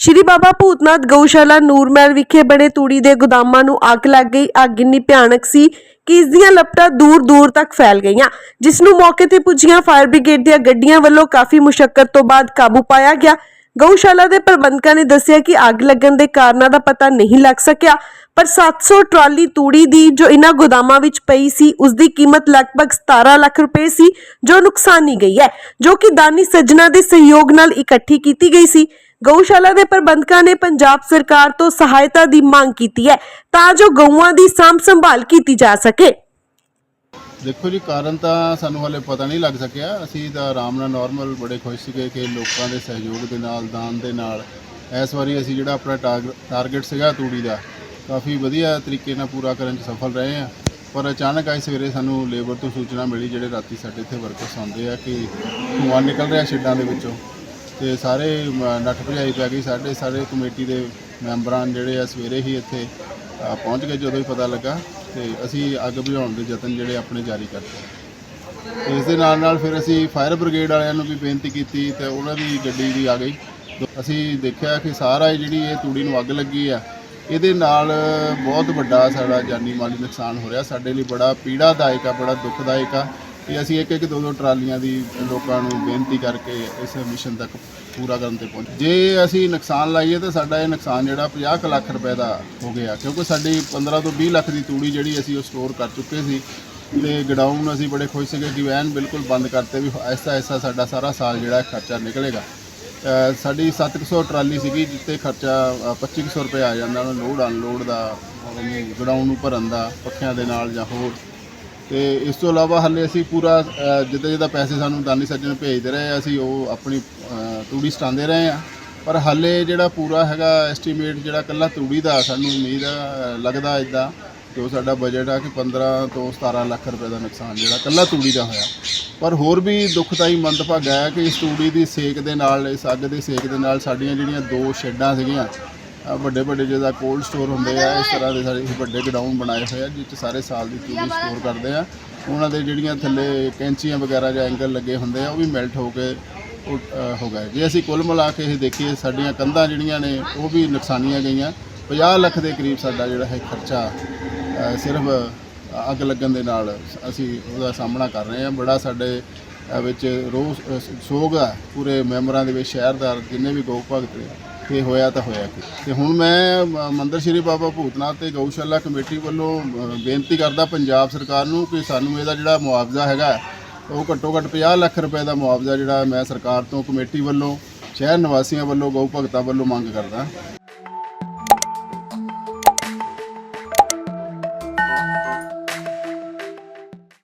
ਸ਼੍ਰੀ ਬਾਬਾ ਭੂਤਨਾਥ ਗਊਸ਼ਾਲਾ ਨੂਰਮਹਿਲ ਵਿਖੇ ਬਣੇ ਤੂੜੀ ਦੇ ਗੋਦਾਮਾਂ ਨੂੰ ਅੱਗ ਲੱਗ ਗਈ। ਅੱਗ ਇੰਨੀ ਭਿਆਨਕ ਸੀ ਕਿ ਇਸ ਦੀਆਂ ਲਪਟਾਂ ਦੂਰ ਦੂਰ ਤੱਕ ਫੈਲ ਗਈਆਂ, ਜਿਸ ਨੂੰ ਮੌਕੇ ਤੇ ਪੁੱਜੀਆਂ ਫਾਇਰ ਬ੍ਰਿਗੇਡ ਦੀਆਂ ਗੱਡੀਆਂ ਵੱਲੋਂ ਕਾਫੀ ਮੁਸ਼ਕਲ ਤੋਂ ਬਾਅਦ ਕਾਬੂ ਪਾਇਆ ਗਿਆ। ਗਊਸ਼ਾਲਾ ਦੇ ਪ੍ਰਬੰਧਕਾਂ ਨੇ ਦੱਸਿਆ ਕਿ ਅੱਗ ਲੱਗਣ ਦੇ ਕਾਰਨਾਂ ਦਾ ਪਤਾ ਨਹੀਂ ਲੱਗ ਸਕਿਆ, ਪਰ 700 ਟਰਾਲੀ ਤੂੜੀ ਦੀ ਜੋ ਇਨ੍ਹਾਂ ਗੋਦਾਮਾਂ ਵਿੱਚ ਪਈ ਸੀ, ਉਸ ਦੀ ਕੀਮਤ ਲਗਭਗ 17 ਲੱਖ ਰੁਪਏ ਸੀ, ਜੋ ਨੁਕਸਾਨੀ ਗਈ ਹੈ, ਜੋ ਕਿ ਦਾਨੀ ਸੱਜਣਾ ਦੇ ਸਹਿਯੋਗ ਨਾਲ ਇਕੱਠੀ ਕੀਤੀ ਗਈ ਸੀ। ਗਊਸ਼ਾਲਾ ਦੇ ਪ੍ਰਬੰਧਕਾਂ ਨੇ ਪੰਜਾਬ ਸਰਕਾਰ ਤੋਂ ਸਹਾਇਤਾ ਦੀ ਮੰਗ ਕੀਤੀ ਹੈ ਤਾਂ ਜੋ ਗਊਆਂ ਦੀ ਸਾਂਭ ਸੰਭਾਲ ਕੀਤੀ ਜਾ ਸਕੇ। ਦੇਖੋ ਜੀ, ਕਾਰਨ ਤਾਂ ਸਾਨੂੰ ਹਾਲੇ ਪਤਾ ਨਹੀਂ ਲੱਗ ਸਕਿਆ। ਅਸੀਂ ਤਾਂ ਆਰਾਮ ਨਾਲ ਨਾਰਮਲ ਬੜੇ ਖੁਸ਼ ਸੀਗੇ ਕਿ ਲੋਕਾਂ ਦੇ ਸਹਿਯੋਗ ਦੇ ਨਾਲ, ਦਾਨ ਦੇ ਨਾਲ ਇਸ ਵਾਰੀ ਅਸੀਂ ਜਿਹੜਾ ਆਪਣਾ ਟਾਰਗੇਟ ਸੀਗਾ ਤੂੜੀ ਦਾ, ਕਾਫੀ ਵਧੀਆ ਤਰੀਕੇ ਨਾਲ ਪੂਰਾ ਕਰਨ 'ਚ ਸਫਲ ਰਹੇ ਹਾਂ। ਪਰ ਅਚਾਨਕ ਅੱਜ ਸਵੇਰੇ ਸਾਨੂੰ ਲੇਬਰ ਤੋਂ ਸੂਚਨਾ ਮਿਲੀ ਜਿਹੜੇ ਰਾਤੀ ਸਾਡੇ ਇੱਥੇ ਵਰਕਰਸ ਆਉਂਦੇ ਆ ਕਿ ਧੂੰਆਂ ਨਿਕਲ ਰਿਹਾ ਸ਼ੈੱਡਾਂ ਦੇ ਵਿੱਚੋਂ। ਤੇ ਸਾਰੇ ਨੱਠ ਭਜਾਈ ਪੈ ਗਈ। ਸਾਡੇ ਸਾਰੇ ਕਮੇਟੀ ਦੇ ਮੈਂਬਰਾਂ ਜਿਹੜੇ ਆ ਸਵੇਰੇ ਹੀ ਇੱਥੇ ਅ, ਪਹੁੰਚ ਗਏ ਜਦੋਂ ਹੀ ਪਤਾ ਲੱਗਾ ਤੇ ਅਸੀਂ ਅੱਗ ਬੁਝਾਉਣ ਦੇ ਯਤਨ ਜਿਹੜੇ ਆਪਣੇ ਜਾਰੀ ਕਰਤੇ ਇਸ ਦੇ ਨਾਲ ਨਾਲ ਫਿਰ ਅਸੀਂ ਫਾਇਰ ਬ੍ਰਿਗੇਡ ਵਾਲਿਆਂ ਨੂੰ ਵੀ ਬੇਨਤੀ ਕੀਤੀ ਤੇ ਉਹਨਾਂ ਦੀ ਗੱਡੀ ਵੀ ਆ ਗਈ। ਅਸੀਂ ਦੇਖਿਆ ਕਿ ਸਾਰਾ ਇਹ ਜਿਹੜੀ ਇਹ ਤੂੜੀ ਨੂੰ ਅੱਗ ਲੱਗੀ ਆ ਇਹਦੇ ਨਾਲ ਬਹੁਤ ਵੱਡਾ ਸਾਡਾ ਜਾਨੀ ਮਾਲੀ ਨੁਕਸਾਨ ਹੋ ਰਿਹਾ। ਸਾਡੇ ਲਈ ਬੜਾ ਪੀੜਾਦਾਇਕ ਆ ਬੜਾ ਦੁੱਖਦਾਇਕ ਆ। ਕਿ ਅਸੀਂ ਇੱਕ ਇੱਕ ਦੋ ਦੋ ਟਰਾਲੀਆਂ ਦੀ ਲੋਕਾਂ ਨੂੰ ਬੇਨਤੀ ਕਰਕੇ ਇਸ ਮਿਸ਼ਨ ਤੱਕ ਪੂਰਾ ਕਰਨ ਤੇ ਪਹੁੰਚ। ਜੇ ਅਸੀਂ ਨੁਕਸਾਨ ਲਾਈਏ ਤਾਂ ਸਾਡਾ ਇਹ ਨੁਕਸਾਨ ਜਿਹੜਾ 50 ਕੁ ਲੱਖ ਰੁਪਏ ਦਾ ਹੋ ਗਿਆ ਕਿਉਂਕਿ ਸਾਡੀ 15 ਤੋਂ 20 ਲੱਖ ਦੀ ਤੂੜੀ ਜਿਹੜੀ ਅਸੀਂ ਉਹ ਸਟੋਰ ਕਰ ਚੁੱਕੇ ਸੀ ਤੇ ਗਡਾਊਨ ਅਸੀਂ ਬੜੇ ਖੁਸ਼ ਸੀਗੇ ਕਿ ਵੈਨ ਬਿਲਕੁਲ ਬੰਦ ਕਰਤੇ ਵੀ ਐਸਾ ਐਸਾ ਸਾਡਾ ਸਾਰਾ ਸਾਲ ਜਿਹੜਾ ਖਰਚਾ ਨਿਕਲੇਗਾ। ਅ, ਸਾਡੀ 700 ਟਰਾਲੀ ਸੀਗੀ ਜਿੱਤੇ ਖਰਚਾ ਅ, 2500 ਰੁਪਏ ਆ ਜਾਂਦਾ ਉਹਨੂੰ ਲੋਡ ਅਨਲੋਡ ਦਾ ਗਡਾਊਨ ਨੂੰ ਭਰਨ ਦਾ ਪੱਖਿਆਂ ਦੇ ਨਾਲ ਜਾਂ ਹੋਰ ਤੇ ਇਸ ਤੋਂ ਇਲਾਵਾ ਹਾਲੇ ਅਸੀਂ ਪੂਰਾ ਜਿੱਦਾਂ ਜਿੱਦਾਂ ਪੈਸੇ ਸਾਨੂੰ ਦਾਨੀ ਸੱਜਣ ਭੇਜਦੇ ਰਹੇ ਅਸੀਂ ਉਹ ਆਪਣੀ ਤੂੜੀ ਸਟਾਉਂਦੇ ਰਹੇ ਆ। ਪਰ ਹਾਲੇ ਜਿਹੜਾ ਪੂਰਾ ਹੈਗਾ ਐਸਟੀਮੇਟ ਜਿਹੜਾ ਕੱਲਾ ਤੂੜੀ ਦਾ ਸਾਨੂੰ ਉਮੀਦ ਆ, ਲੱਗਦਾ ਇਦਾਂ ਜੋ ਸਾਡਾ ਬਜਟ ਆ ਕਿ 15 ਤੋਂ 17 ਲੱਖ ਰੁਪਏ ਦਾ ਨੁਕਸਾਨ ਜਿਹੜਾ ਕੱਲਾ ਤੂੜੀ ਦਾ ਹੋਇਆ। ਪਰ ਹੋਰ ਵੀ ਦੁਖਦਾਈ ਮੰਦਭਾਗਾ ਹੈ ਕਿ ਇਸ ਤੂੜੀ ਦੀ ਸੇਕ ਦੇ ਨਾਲ ਇਸ ਅੱਗ ਦੇ ਸੇਕ ਦੇ ਨਾਲ ਸਾਡੀਆਂ ਜਿਹੜੀਆਂ ਦੋ ਸ਼ੈੱਡਾਂ ਸੀਗੀਆਂ ਵੱਡੇ ਵੱਡੇ ਜਿਹਦਾ ਕੋਲਡ ਸਟੋਰ ਹੁੰਦੇ ਆ ਇਸ ਤਰ੍ਹਾਂ ਦੇ ਸਾਰੇ ਵੱਡੇ ਗਡਾਊਨ ਬਣਾਏ ਹੋਏ ਆ ਜਿਸ 'ਚ ਸਾਰੇ ਸਾਲ ਦੀ ਤੂੜੀ ਸਟੋਰ ਕਰਦੇ ਆ। ਉਹਨਾਂ ਦੇ ਜਿਹੜੀਆਂ ਥੱਲੇ ਕੈਂਚੀਆਂ ਵਗੈਰਾ ਜਾਂ ਐਂਗਲ ਲੱਗੇ ਹੁੰਦੇ ਆ ਉਹ ਵੀ ਮੈਲਟ ਹੋ ਕੇ ਉਹ, ਹੋ ਗਏ। ਜੇ ਅਸੀਂ ਕੁੱਲ ਮਿਲਾ ਕੇ ਇਹ ਦੇਖੀਏ ਸਾਡੀਆਂ ਕੰਧਾਂ ਜਿਹੜੀਆਂ ਨੇ ਉਹ ਵੀ ਨੁਕਸਾਨੀਆਂ ਗਈਆਂ। 50 ਲੱਖ ਦੇ ਕਰੀਬ ਸਾਡਾ ਜਿਹੜਾ ਹੈ ਖਰਚਾ ਸਿਰਫ ਅੱਗ ਲੱਗਣ ਦੇ ਨਾਲ ਅਸੀਂ ਉਹਦਾ ਸਾਹਮਣਾ ਕਰ ਰਹੇ ਹਾਂ। ਬੜਾ ਸਾਡੇ ਵਿੱਚ ਰੋਸ ਸੋਗ ਆ। ਪੂਰੇ ਮੈਂਬਰਾਂ ਦੇ ਵਿੱਚ ਸ਼ਹਿਰਦਾਰ ਜਿੰਨੇ ਵੀ ਗਊ ਭਗਤ ਨੇ ਤੇ ਹੋਇਆ ਤਾਂ ਹੋਇਆ ਕੀ। ਤੇ ਹੁਣ ਮੈਂ ਮ- ਮੰਦਿਰ ਸ਼੍ਰੀ ਬਾਬਾ ਭੂਤਨਾਥ ਤੇ ਗਊਸ਼ਾਲਾ ਕਮੇਟੀ ਵੱਲੋਂ ਅ, ਬੇਨਤੀ ਕਰਦਾ ਪੰਜਾਬ ਸਰਕਾਰ ਨੂੰ ਕਿ ਸਾਨੂੰ ਇਹਦਾ ਜਿਹੜਾ ਮੁਆਵਜ਼ਾ ਹੈਗਾ ਉਹ ਘੱਟੋ ਘੱਟ 50 ਲੱਖ ਰੁਪਏ ਦਾ ਮੁਆਵਜ਼ਾ ਜਿਹੜਾ ਮੈਂ ਸਰਕਾਰ ਤੋਂ ਕਮੇਟੀ ਵੱਲੋਂ ਸ਼ਹਿਰ ਨਿਵਾਸੀਆਂ ਵੱਲੋਂ ਗਊ ਭਗਤਾਂ ਵੱਲੋਂ ਮੰਗ ਕਰਦਾ।